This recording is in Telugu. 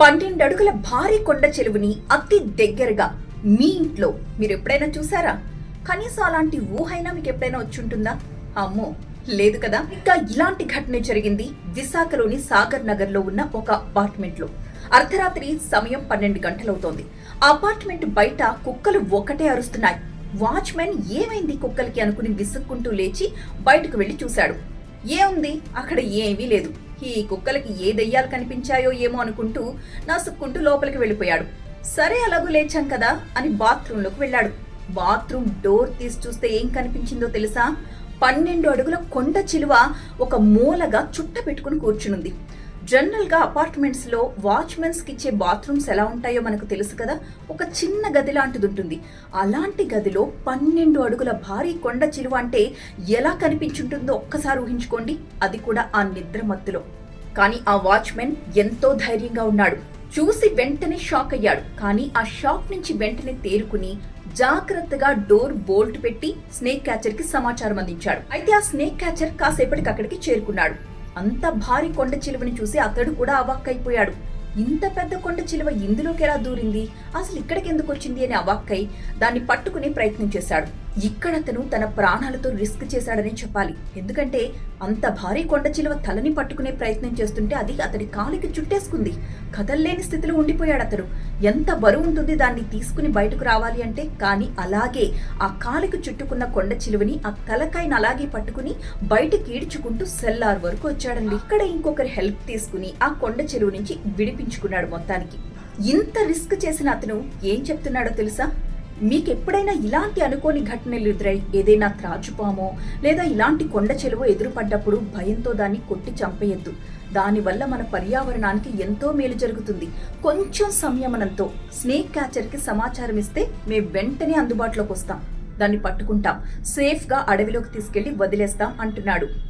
పన్నెండడుగుల భారీ కొండ చెరువుని అతి దగ్గరగా మీ ఇంట్లో మీరు ఎప్పుడైనా చూసారా? కనీసం అలాంటి ఊహైనా మీకు ఎప్పుడైనా వచ్చుంటుందా? అమ్మో లేదు కదా. ఇంకా ఇలాంటి ఘటన జరిగింది విశాఖలోని సాగర్ నగర్లో ఉన్న ఒక అపార్ట్మెంట్లో అర్ధరాత్రి సమయం పన్నెండు గంటలవుతోంది. అపార్ట్మెంట్ బయట కుక్కలు ఒకటే అరుస్తున్నాయి. వాచ్మెన్ ఏమైంది కుక్కలకి అనుకుని విసుక్కుంటూ లేచి బయటకు వెళ్ళి చూశాడు. ఏముంది? అక్కడ ఏమీ లేదు. ఈ కుక్కలకి ఏ దెయ్యాలు కనిపించాయో ఏమో అనుకుంటూ నసుక్కుంటూ లోపలికి వెళ్ళిపోయాడు. సరే అలాగూ లేచాం కదా అని బాత్రూంలోకి వెళ్ళాడు. బాత్రూమ్ డోర్ తీసి చూస్తే ఏం కనిపించిందో తెలుసా? పన్నెండు అడుగుల కొండ చిలువ ఒక మూలగా చుట్ట పెట్టుకుని కూర్చునుంది. జనరల్గా అపార్ట్మెంట్స్లో వాచ్మెన్స్కి ఇచ్చే బాత్రూమ్స్ ఎలా ఉంటాయో మనకు తెలుసు కదా. ఒక చిన్న గది లాంటిది ఉంటుంది. అలాంటి గదిలో పన్నెండు అడుగుల భారీ కొండ చిలువ అంటే ఎలా కనిపించుంటుందో ఒక్కసారి ఊహించుకోండి. అది కూడా ఆ నిద్ర మత్తులో. కానీ ఆ వాచ్మెన్ ఎంతో ధైర్యంగా ఉన్నాడు. చూసి వెంటనే షాక్ అయ్యాడు. కానీ ఆ షాక్ నుంచి వెంటనే తేరుకుని జాగ్రత్తగా డోర్ బోల్ట్ పెట్టి స్నేక్ క్యాచర్కి సమాచారం అందించాడు. అయితే ఆ స్నేక్ క్యాచర్ కాసేపటికి అక్కడికి చేరుకున్నాడు. అంత భారీ కొండ చిలువని చూసి అతడు కూడా అవాక్కైపోయాడు. ఇంత పెద్ద కొండ చిలువ ఇందులోకి ఎలా దూరింది? అసలు ఇక్కడికి ఎందుకు వచ్చింది అని అవాక్కై దాన్ని పట్టుకునే ప్రయత్నం చేశాడు. ఇక్కడ అతను తన ప్రాణాలతో రిస్క్ చేశాడని చెప్పాలి. ఎందుకంటే అంత భారీ కొండ చిలువ తలని పట్టుకునే ప్రయత్నం చేస్తుంటే అది అతడి కాలికి చుట్టేసుకుంది. కదల్లేని స్థితిలో ఉండిపోయాడు అతడు ఎంత బరువు ఉంటుంది దాన్ని తీసుకుని బయటకు రావాలి అంటే? కానీ అలాగే ఆ కాలికి చుట్టుకున్న కొండ చిలువని ఆ తలకాయను అలాగే పట్టుకుని బయటకి ఈడ్చుకుంటూ సెల్లార్ వరకు వచ్చాడండి. ఇక్కడ ఇంకొకరి హెల్ప్ తీసుకుని ఆ కొండ చెరువు నుంచి విడిపించుకున్నాడు మొత్తానికి. ఇంత రిస్క్ చేసిన అతను ఏం చెప్తున్నాడో తెలుసా? మీకు ఎప్పుడైనా ఇలాంటి అనుకోని ఘటనలు ఎదురై ఏదైనా త్రాచుపామో లేదా ఇలాంటి కొండ చెలువ ఎదురుపడ్డప్పుడు భయంతో దాన్ని కొట్టి చంపేయద్దు. దానివల్ల మన పర్యావరణానికి ఎంతో మేలు జరుగుతుంది. కొంచెం సంయమనంతో స్నేక్ క్యాచర్కి సమాచారం ఇస్తే మేము వెంటనే అందుబాటులోకి వస్తాం దాన్ని పట్టుకుంటాం. సేఫ్గా అడవిలోకి తీసుకెళ్ళి వదిలేస్తాం అంటున్నాడు.